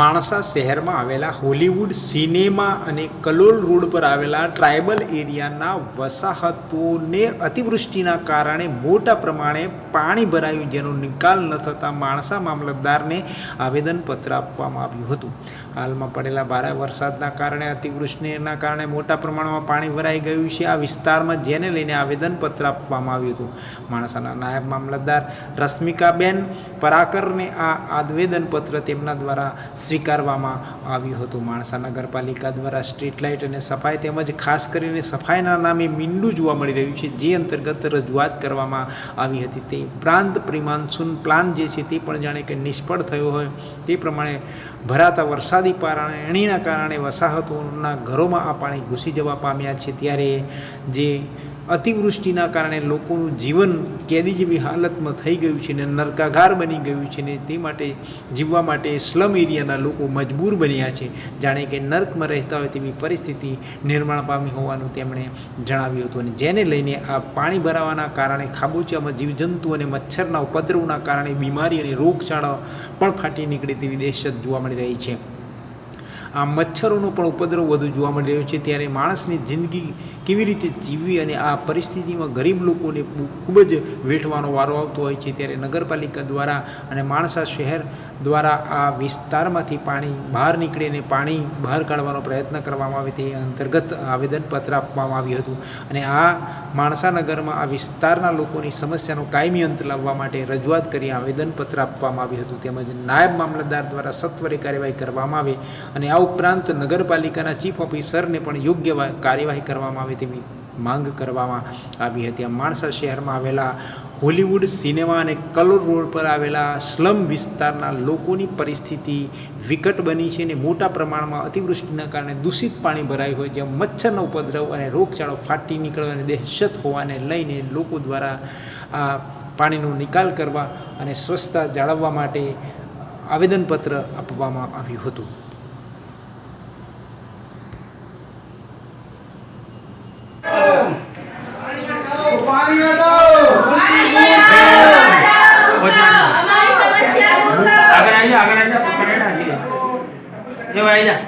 માણસા શહેરમાં આવેલા Hollywood cinema અને કલોલ રોડ પર આવેલા ટ્રાઇબલ એરિયાના વસાહતોને અતિવૃષ્ટિના કારણે મોટા પ્રમાણે પાણી ભરાયું, જેનો નિકાલ ન થતાં માણસા મામલતદારને આવેદનપત્ર આપવામાં આવ્યું હતું. હાલમાં પડેલા ભારે વરસાદના કારણે, અતિવૃષ્ટિના કારણે મોટા પ્રમાણમાં પાણી ભરાઈ ગયું છે. આ વિસ્તારમાં જેને લઈને આવેદનપત્ર આપવામાં આવ્યું હતું. માણસાના નાયબ મામલતદાર રશ્મિકાબેન પરાકરને આ આવેદનપત્ર તેમના દ્વારા સ્વીકારવામાં આવ્યું હતું. માણસા નગરપાલિકા દ્વારા સ્ટ્રીટ લાઇટ અને સફાઈ તેમજ ખાસ કરીને સફાઈના નામે મીંડું જોવા મળી રહ્યું છે, જે અંતર્ગત રજૂઆત કરવામાં આવી હતી. તે ઉપરાંત પ્રિમાન્સૂન પ્લાન જે છે તે પણ જાણે કે નિષ્ફળ થયો હોય. તે પ્રમાણે ભરાતા વરસાદી પાણીના કારણે વસાહતોના ઘરોમાં આ પાણી ઘૂસી જવા પામ્યા છે. ત્યારે જે અતિવૃષ્ટિના કારણે લોકોનું જીવન કેદી જેવી હાલતમાં થઈ ગયું છે ને નરકાગાર બની ગયું છે ને તે માટે જીવવા માટે સ્લમ એરિયાના લોકો મજબૂર બન્યા છે. જાણે કે નર્કમાં રહેતા હોય તેવી પરિસ્થિતિ નિર્માણ પામી હોવાનું તેમણે જણાવ્યું હતું અને જેને લઈને આ પાણી ભરાવાના કારણે ખાબોચિયામાં જીવજંતુ અને મચ્છરના ઉપદ્રવના કારણે બીમારી અને રોગચાળા પણ ફાટી નીકળે તેવી દહેશત જોવા મળી રહી છે. આ મચ્છરોનો પણ ઉપદ્રવ વધુ જોવા મળી રહ્યો છે. ત્યારે માણસની જિંદગી કેવી રીતે જીવવી અને આ પરિસ્થિતિમાં ગરીબ લોકોને ખૂબ જ વેઠવાનો વારો આવતો હોય છે. ત્યારે નગરપાલિકા દ્વારા અને માણસા શહેર દ્વારા આ વિસ્તારમાંથી પાણી બહાર નીકળીને પાણી બહાર કાઢવાનો પ્રયત્ન કરવામાં આવે તે અંતર્ગત આવેદનપત્ર આપવામાં આવ્યું હતું. અને આ માણસાનગરમાં આ વિસ્તારના લોકોની સમસ્યાનો કાયમી અંત લાવવા માટે રજૂઆત કરી આવેદનપત્ર આપવામાં આવ્યું હતું. તેમજ નાયબ મામલતદાર દ્વારા સત્વરે કાર્યવાહી કરવામાં આવે અને આ ઉપરાંત નગરપાલિકાના ચીફ ઓફિસરને પણ યોગ્ય કાર્યવાહી કરવામાં આવે તેવી માંગ કરવામાં આવી હતી. આ માણસા શહેરમાં આવેલા હોલીવુડ સિનેમા અને કલોર રોડ પર આવેલા સ્લમ વિસ્તારના લોકોની પરિસ્થિતિ વિકટ બની છે અને મોટા પ્રમાણમાં અતિવૃષ્ટિના કારણે દૂષિત પાણી ભરાયું હોય, જ્યાં મચ્છરનો ઉપદ્રવ અને રોગચાળો ફાટી નીકળવાની દહેશત હોવાને લઈને લોકો દ્વારા આ પાણીનો નિકાલ કરવા અને સ્વચ્છતા જાળવવા માટે આવેદનપત્ર આપવામાં આવ્યું હતું. આગળ આવી જા આગળ આવી જા પકડ આવી જા જો આવી જા